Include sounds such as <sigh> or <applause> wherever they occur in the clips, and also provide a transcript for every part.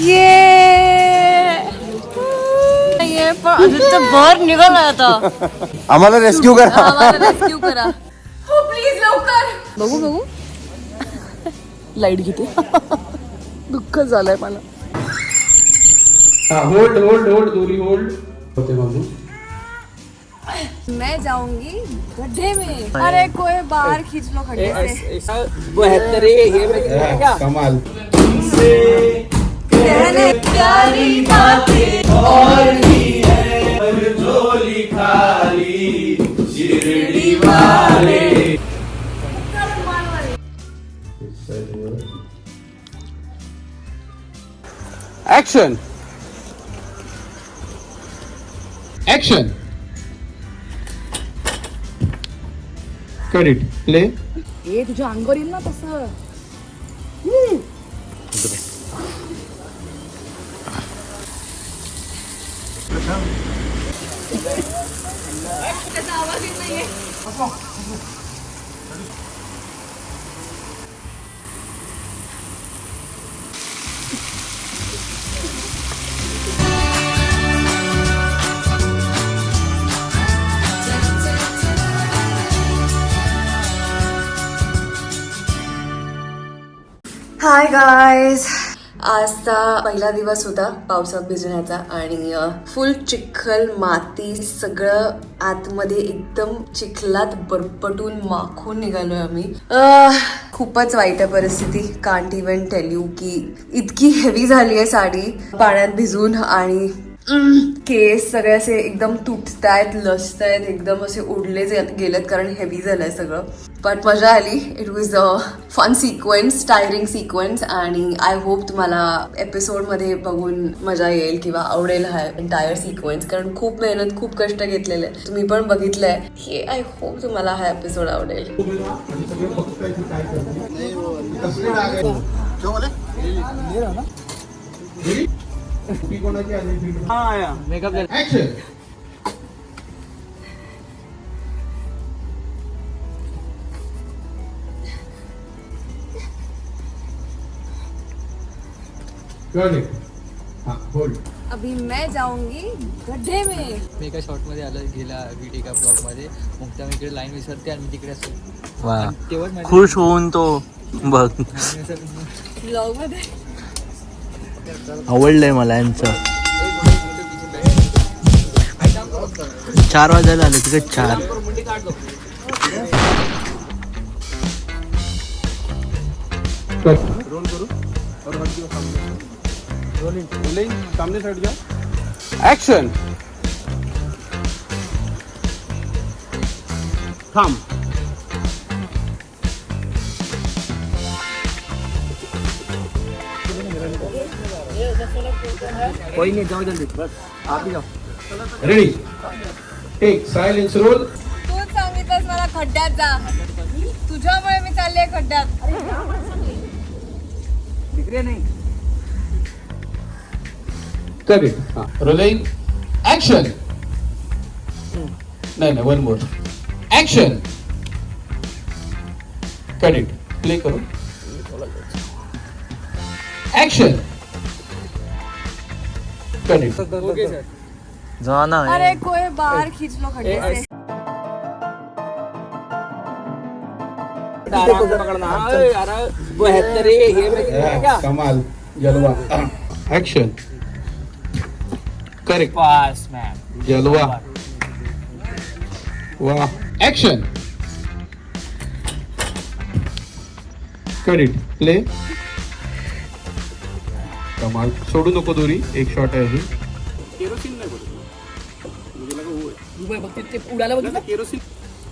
ये पण अजून तर भर निघाला आता आम्हाला रेस्क्यू करा। आम्हाला rescue करा। हो प्लीज़ लवकर बघू बघू। लाईट घेते। दुःख झालंय मला। हा होल्ड होल्ड होल्ड दोरी होल्ड होते बाबू मैं जाऊँगी गड्ढे में। अरे कोई बाहर खींच लो खड्डे से। बहत्तर ये मैं क्या कमाल कहने प्यारी बातें ऍक्शन ऍक्शन करीट प्ले ए तुझ्या अंगावर येईल ना तसं <laughs> हाय गायज आजचा पहिला दिवस होता पावसात भिजण्याचा आणि फुल चिखल माती सगळं आतमध्ये एकदम चिखलात बरपटून माखून निघालोय आम्ही. खूपच वाईट आहे परिस्थिती. कांट इव्हन टेल यू की इतकी हेवी झाली आहे साडी. पाण्यात भिजून आणि <clears throat> केस सगळे असे एकदम तुटतायत लसतायत एकदम असे उडले जे- गेलेत कारण हेवी झालंय सगळं. बट मजा आली. It was a fun sequence tiring sequence आणि आय होप तुम्हाला एपिसोडमध्ये बघून मजा येईल किंवा आवडेल हा एंटायर सिक्वेन्स कारण खूप मेहनत खूप कष्ट घेतलेले. आहे. तुम्ही पण बघितलंय. हे आय होप तुम्हाला हा एपिसोड आवडेल. मेकअप ऍक्शन करेक्ट हा होल्ड अभी मैं जाऊँगी गड्ढे में। मी एका शॉर्ट मध्ये आलं गेला व्हिडिओ का ब्लॉग मध्ये. मग त्या मी इकडे लाईन विसरते आणि मी तिकडे असतो. वा. आणि तेव्हाच माझी- खुश होऊन तो बघ. ब्लॉग मध्ये? आवडलंय मला यांचं. चार वाजायला आले तिकडे चार. रोल करू सामने थांब. कोई नहीं जाओ जल्दी बस आप ही जाओ। रेडी? टेक सायलेन्स रोल तूच सांगितलंस मला खड्ड्यात जा. तुझ्यामुळे मी चालले खड्ड्यात. तिकडे नाही. हा. रोलिंग ऍक्शन नाही नाही one more action correct play करू. ऍक्शन करेक्ट ओके सर जा ना अरे कोई बाहर खींच लो खड्डे से। आराम से पकड़ना। अरे यार बहत्तर ये मैं क्या? कमाल जलवा। ऍक्शन करेक्ट पास मैम जलवा। वा ऍक्शन करेक्ट प्ले कमाल सोडू नको दोरी एक शॉट आहे अजून. उडाला बघितलं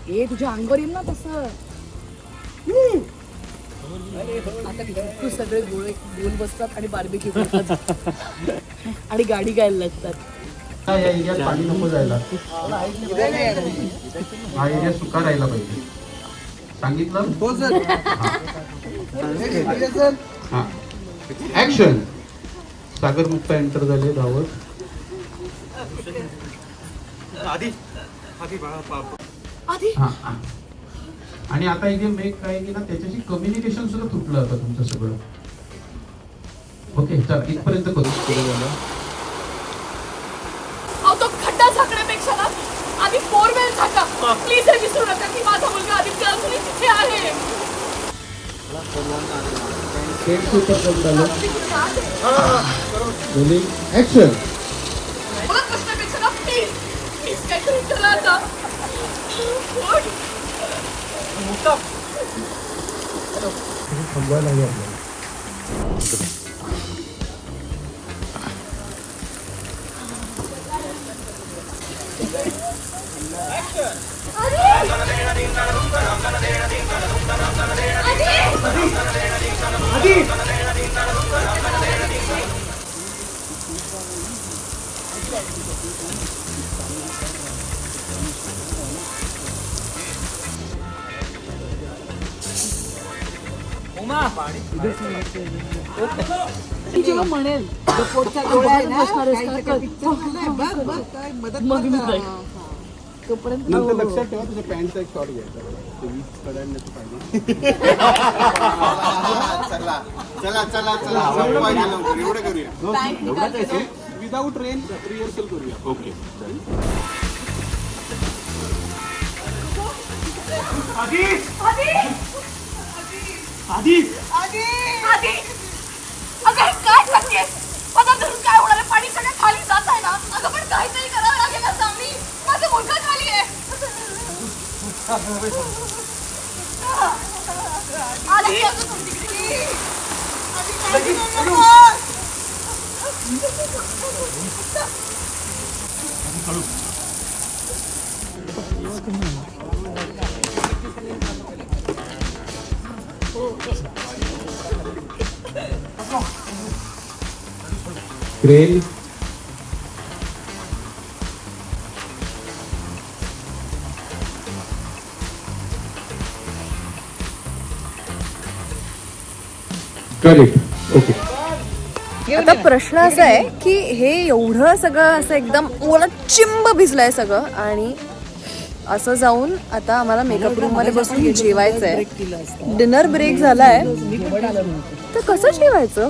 ए तुझ्या अंगावर येईल ना तसं. आता तू सगळे गोळे गोल बसतात आणि बार्बेक्यू करतात. आणि गाडी गायला लागतात. या एरियात पाणी नको जायला. हा एरिया सुका राहिला पाहिजे. सांगितलं? हो सर. हा. ऍक्शन सागर मुक्ता एंटर झाले धावत. आधी हा, हा. आणि आता इथे मेक काय की ना त्याच्याशी कम्युनिकेशन सुद्धा तुटलं आता तुमचं सगळं. ओके चल इथपर्यंत करू. पुढे झालं अहो तो खड्डा झाकण्यापेक्षा ना आधी बोरवेल झाका. प्लीज हे विसरू नका की माझा मुलगा आदित्य अजूनही तिथे आहे. 10 super controle. Ready? Action! थांबवायला लागेल आपल्याला Action! ऍक्शन मला आहे ना आपल्याला नंतर लक्षात ठेवा तुझ्या पॅन्टचा एक शॉट घ्यायचा. ते वीस कडांना पाहिजे. चला चला चला लवकर एवढं करूया. विदाऊट रेन रिहर्सल करूया. ओके आधी आधी अगं हे काय करतेस? धरून काय होणार आहे? पाणी सगळं खाली जात आहे ना? अगं पण काहीतरी सामी मुलगा खाली आहे? क्रेन करेक्ट ओके आता प्रश्न असा आहे की हे एवढं सगळं असं एकदम ओला चिंब भिजलंय सगळं आणि असं जाऊन आता आम्हाला मेकअप रूममध्ये बसून जेवायचं आहे डिनर ब्रेक झालाय. तर कसं जेवायचं?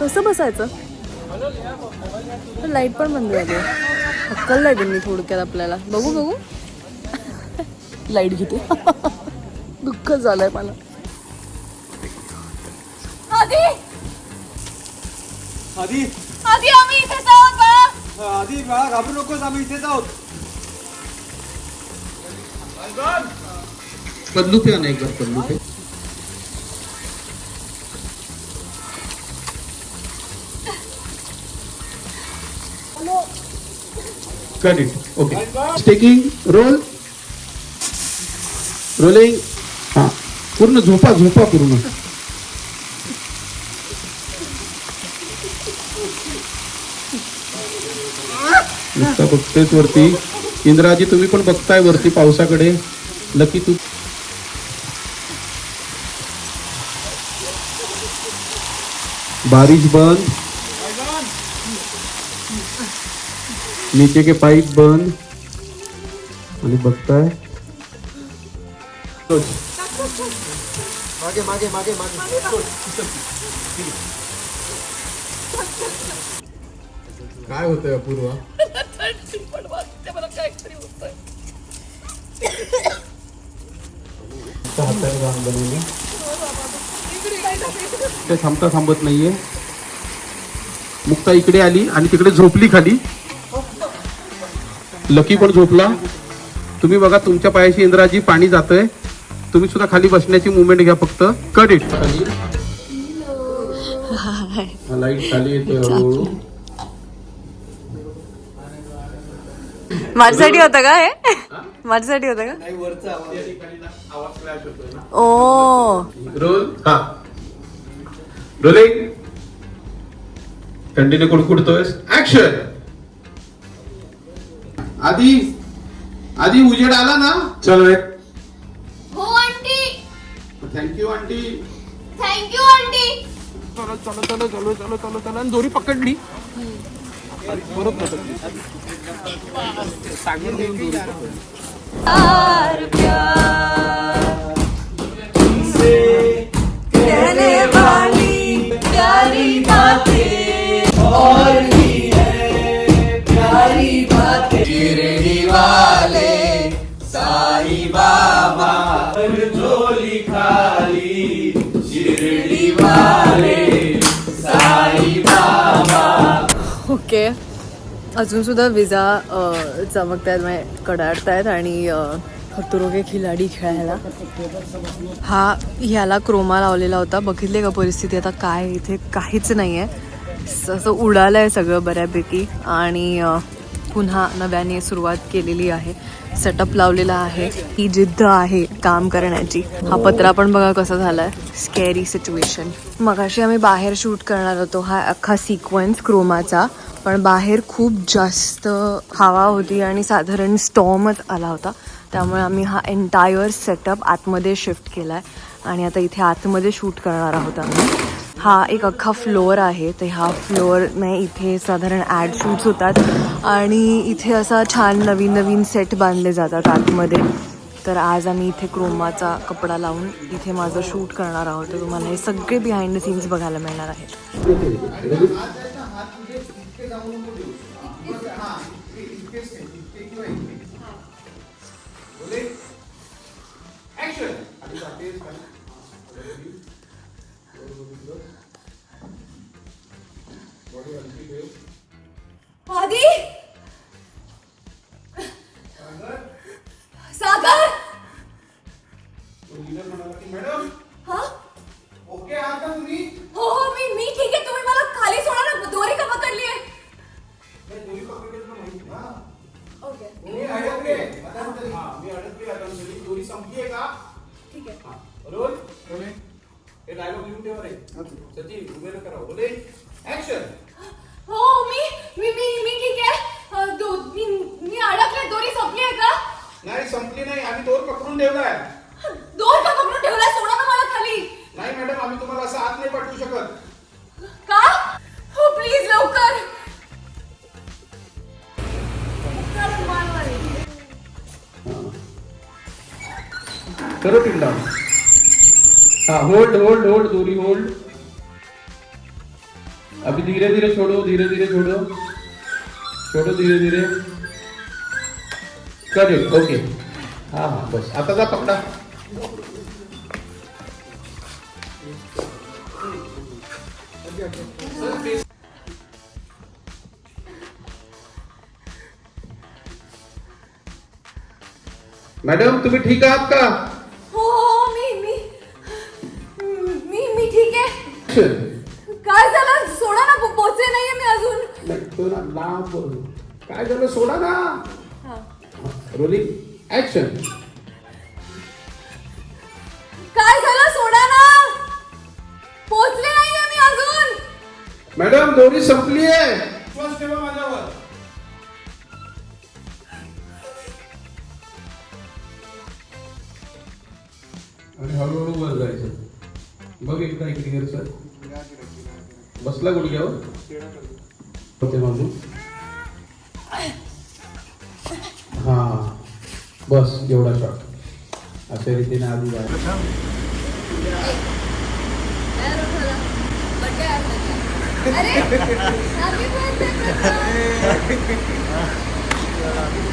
कसं बसायचं? लाइट पण बंद झाली. हक्कल लाइट मी थोडक्यात आपल्याला. बघू बघू. लाइट घेते. <laughs> दुःख झालंय मला. आधी. आधी? आधी आम्ही इथेच आहोत बा. आधी बाळा घाबरू नकोस आम्ही इथेच आहोत बदलू ते ना एक बार बदलू ते करेक्ट ओके स्टेकिंग रोल रोलिंग हा. पूर्ण झोपा झोपा पूर्ण. बघतेच वरती इंद्राजी तुम्ही पण बघताय वरती पावसाकडे. लकी तू. बारिश बंद. नीचे के पाइप बंद. आणि बघताय. मागे मागे मागे मागे. काय होतंय अपूर्वा थंडी पण वाजते मला काहीतरी होतंय हाताने रांग बनवली ते थांबता थांबत नाहीये. मुक्ता इकडे आली आणि तिकडे झोपली खाली. लकी पण झोपला. तुम्ही बघा तुमच्या पायाशी इंद्राजी पाणी जातंय. तुम्ही सुद्धा खाली बसण्याची मुवमेंट घ्या फक्त. कट इट लाइट खाली येते हळूहळू. माझ्यासाठी होतं का हे? माझ्यासाठी होतं का? ओ. रोल? हा. रोलिंग. थंडीने कुडकुडतोय ऍक्शन आधी आधी उजेड आला ना? चल रे हो aunty. Thank you aunty. Thank you aunty. चलो चलो चलो चलो चलो चलो चलो. आणि दोरी पकडली बरोबर सांगून देऊन दोरी पकडली. Arpio. अजून सुद्धा विजा चमकत आहेत म्हणजे कडाडत आहेत आणि खतरोगे खिलाडी खेळायला. हा ह्याला क्रोमा लावलेला होता. बघितले का परिस्थिती? आता काय? इथे काहीच नाही आहे असं उडालं आहे सगळं बऱ्यापैकी. आणि पुन्हा नव्याने सुरुवात केलेली आहे. सेटअप लावलेला आहे. ही जिद्द आहे काम करण्याची. हा पत्रा पण बघा कसा झालाय. स्कॅरी सिच्युएशन मगाशी आम्ही बाहेर शूट करणार होतो. हा अख्खा सिक्वेन्स क्रोमाचा. पण बाहेर खूप जास्त हवा होती आणि साधारण स्टॉमच आला होता. त्यामुळे आम्ही हा एन्टायर सेटअप आतमध्ये शिफ्ट केला आहे आणि आता इथे आतमध्ये शूट करणार आहोत आम्ही. हा एक अख्खा फ्लोअर आहे. तर ह्या फ्लोअर इथे साधारण ॲड शूट्स होतात. आणि इथे असा छान नवीन नवीन सेट बांधले जातात आतमध्ये. तर आज आम्ही इथे क्रोमाचा कपडा लावून इथे माझं शूट करणार आहोत. तर तुम्हाला हे सगळे बिहाइंड द सीन्स बघायला मिळणार आहेत. हा मी अडकले आता तुझी दोरी संपली आहे का? ठीक आहे. रोल. हे डायलॉग लिहून ठेवा रे. सचिन उभे न करा. बोले. ऍक्शन हो मी मी मी मी ठीक आहे. दो- मी मी अडकले दोरी संपली आहे का? नाही संपली नाही. आम्ही दोर पकडून ठेवलाय. दोर का पकडून ठेवलाय? सोडा ना मला खाली. नाही मॅडम आम्ही तुम्हाला असं आत नाही पाठवू शकत. का? हो प्लीज लवकर. करो टिल्ला हाँ होल्ड होल्ड होल्ड दूरी होल्ड अभी धीरे धीरे छोड़ो, धीरे धीरे छोड़ो। छोड़ो धीरे धीरे। करेक्ट ओके हाँ हाँ बस। आता जा पकडा। मॅडम, तुम्ही ठीक आहात का काय झालं? सोडा ना पो- पोचले नाहीये मी अजून. नाही, तो ना लांब बोल. काय झालं? सोडा ना. हा. रोलिंग ऍक्शन काय झालं? सोडा ना. पोचले नाहीये मी अजून. मॅडम दोरी संपली आहे विश्वास ठेवा माझ्यावर. आणि हळूहळू वर जायचं. बघ एकदा इकडे सर बसला गुडघ्यावर? होते माझून हा बस एवढा शॉट अशा रीतीने आधी जायचं <laughs>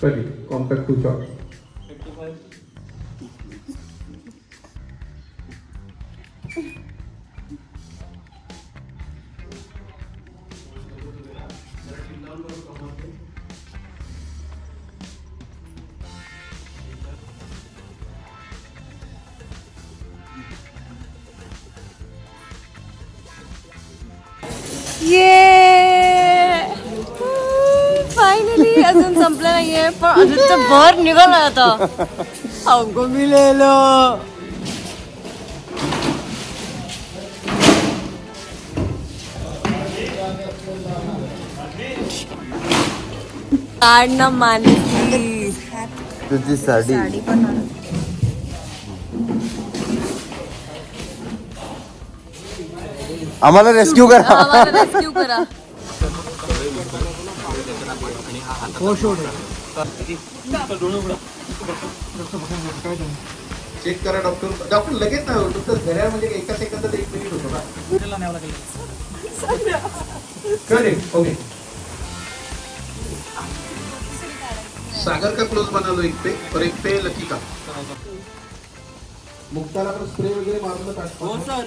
Ready, compact to कधी Yeah. अजून संपलं नाहीये पण अजून तर भर निघाला आता. अगो मिळेलो काढ ना तुझी साडी. साडी पण आम्हाला रेस्क्यू करा. आम्हाला रेस्क्यू करा. चेक करा डॉक्टर। डॉक्टर लगेच नाही होत डॉक्टर घड्याळमध्ये एका सेकंदात एक मिनिट होतो का करेक्ट ओके। सागर का क्लोज बना लो एक पे और एक पे लकी का। मुक्ताला पण स्प्रे वगैरे मारून टाकतो हो सर।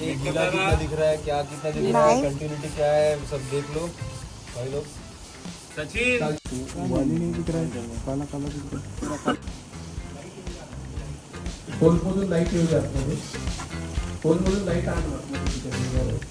कितना दिख रहा है क्या कितना दिख रहा है कंटिन्यूटी क्या है सब देख लो भाई लोग। फोनमधून लाइट येऊ द्या आतमध्ये फोनमधून लाइट आणू आतमध्ये.